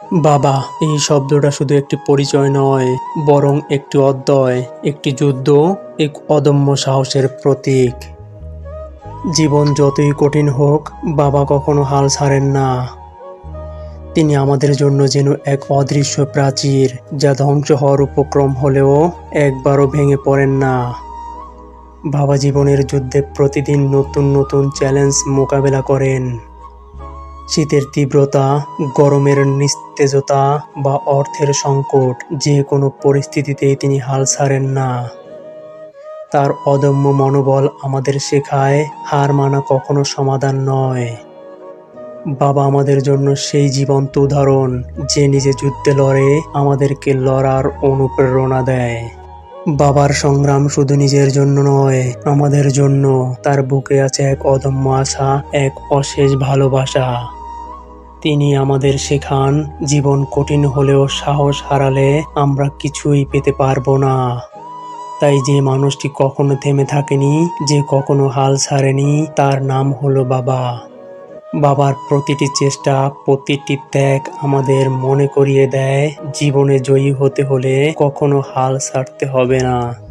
বাবা, এই শব্দটা শুধু একটি পরিচয় নয়, বরং একটি অধ্যয়, একটি যুদ্ধ, এক অদম্য সাহসের প্রতীক। জীবন যতই কঠিন হোক, বাবা কখনো হাল ছাড়েন না। তিনি আমাদের জন্য যেন এক অদৃশ্য প্রাচীর, যা ধ্বংস হওয়ার উপক্রম হলেও একবারও ভেঙে পড়েন না। বাবা জীবনের যুদ্ধে প্রতিদিন নতুন নতুন চ্যালেঞ্জ মোকাবেলা করেন। শীতের তীব্রতা, গরমের নিস্তেজতা বা অর্থের সংকট যে কোনো পরিস্থিতিতেই তিনি হাল ছাড়েন না। তার অদম্য মনোবল আমাদের শেখায়, হার মানা কখনো সমাধান নয়। বাবা আমাদের জন্য সেই জীবন্ত উদাহরণ যে নিজে যুদ্ধে লড়ে আমাদেরকে লড়ার অনুপ্রেরণা দেয়। বাবার সংগ্রাম শুধু নিজের জন্য নয়, আমাদের জন্য তার বুকে আছে এক অদম্য আশা, এক অশেষ ভালোবাসা। তিনি আমাদের শেখান, জীবন কঠিন হলেও সাহস হারালে আমরা কিছুই পেতে পারব না। তাই যে মানুষটি কখনো থেমে থাকেনি, যে কখনো হাল ছাড়েনি, তার নাম হলো বাবা। বাবার প্রতিটি চেষ্টা, প্রতিটি ত্যাগ আমাদের মনে করিয়ে দেয়, জীবনে জয়ী হতে হলে কখনো হাল ছাড়তে হবে না।